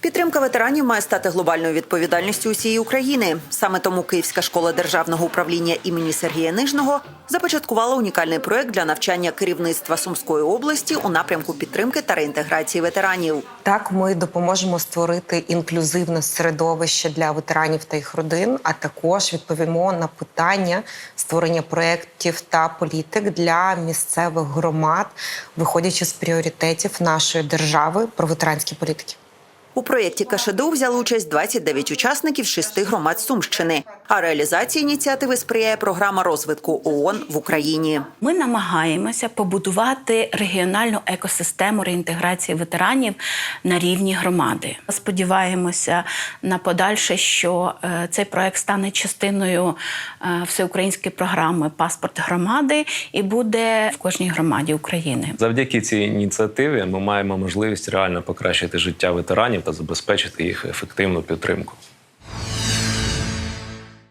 Підтримка ветеранів має стати глобальною відповідальністю усієї України. Саме тому Київська школа державного управління імені Сергія Нижного започаткувала унікальний проект для навчання керівництва Сумської області у напрямку підтримки та реінтеграції ветеранів. Так, ми допоможемо створити інклюзивне середовище для ветеранів та їх родин, а також відповімо на питання створення проєктів та політик для місцевих громад, виходячи з пріоритетів нашої держави про ветеранські політики. У проєкті Кашеду взяли участь 29 учасників шести громад Сумщини. А реалізації ініціативи сприяє програма розвитку ООН в Україні. Ми намагаємося побудувати регіональну екосистему реінтеграції ветеранів на рівні громади. Сподіваємося на подальше, що е, цей проект стане частиною е, всеукраїнської програми Паспорт громади і буде в кожній громаді України. Завдяки цій ініціативі ми маємо можливість реально покращити життя ветеранів та забезпечити їх ефективну підтримку.